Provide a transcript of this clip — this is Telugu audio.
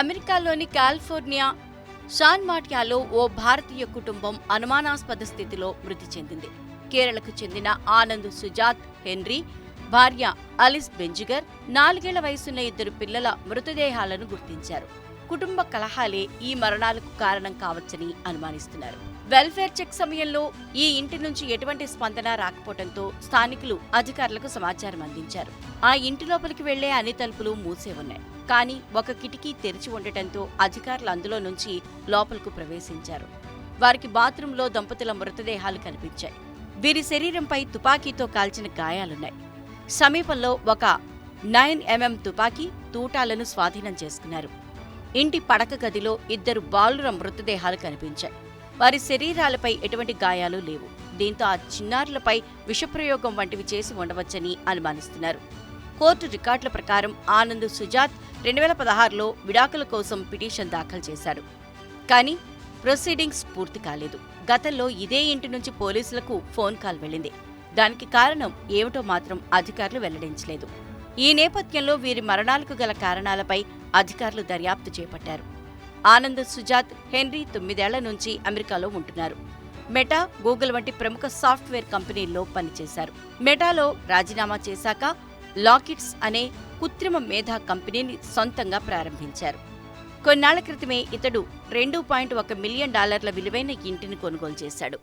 అమెరికాలోని కాలిఫోర్నియా షాన్ మాట్యాలో ఓ భారతీయ కుటుంబం అనుమానాస్పద స్థితిలో మృతి చెందింది. కేరళకు చెందిన ఆనంద్ సుజాత్ హెన్రీ భార్య అలిస్ బెంజిగర్ నాలుగేళ్ళ వయసున్న ఇద్దరు పిల్లల మృతదేహాలను గుర్తించారు. కుటుంబ కలహాలే ఈ మరణాలకు కారణం కావచ్చని అనుమానిస్తున్నారు. వెల్ఫేర్ చెక్ సమయంలో ఈ ఇంటి నుంచి ఎటువంటి స్పందన రాకపోవడంతో స్థానికులు అధికారులకు సమాచారం అందించారు. ఆ ఇంటి లోపలికి వెళ్ళే అన్ని తలుపులు మూసే ఉన్నాయి. కానీ ఒక కిటికీ తెరిచి ఉండటంతో అధికారులు అందులో నుంచి లోపలకు ప్రవేశించారు. వారికి బాత్రూంలో దంపతుల మృతదేహాలు కనిపించాయి. వీరి శరీరంపై తుపాకీతో కాల్చిన గాయాలున్నాయి. సమీపంలో ఒక నైన్ ఎంఎం తుపాకీ తూటాలను స్వాధీనం చేసుకున్నారు. ఇంటి పడక గదిలో ఇద్దరు బాలుర మృతదేహాలు కనిపించాయి. వారి శరీరాలపై ఎటువంటి గాయాలు లేవు. దీంతో ఆ చిన్నారులపై విషప్రయోగం వంటివి చేసి ఉండవచ్చని అనుమానిస్తున్నారు. కోర్టు రికార్డుల ప్రకారం ఆనంద్ సుజాత్ రెండు వేల పదహారులో విడాకుల కోసం పిటిషన్ దాఖలు చేశాడు కానీ ప్రొసీడింగ్స్ పూర్తి కాలేదు. గతంలో ఇదే ఇంటి నుంచి పోలీసులకు ఫోన్ కాల్ వెళ్ళింది. దానికి కారణం ఏమిటో మాత్రం అధికారులు వెల్లడించలేదు. ఈ నేపథ్యంలో వీరి మరణాలకు గల కారణాలపై అధికారులు దర్యాప్తు చేపట్టారు. ఆనంద్ సుజాత్ హెన్రీ తొమ్మిదేళ్ళ నుంచి అమెరికాలో ఉంటున్నారు. మెటా గూగుల్ వంటి ప్రముఖ సాఫ్ట్వేర్ కంపెనీల్లో పనిచేశారు. మెటాలో రాజీనామా చేశాక లాకిట్స్ అనే కృత్రిమ మేధా కంపెనీని సొంతంగా ప్రారంభించారు. కొన్నాళ్ళ క్రితమే ఇతడు రెండు పాయింట్ ఒక మిలియన్ డాలర్ల విలువైన ఇంటిని కొనుగోలు చేశాడు.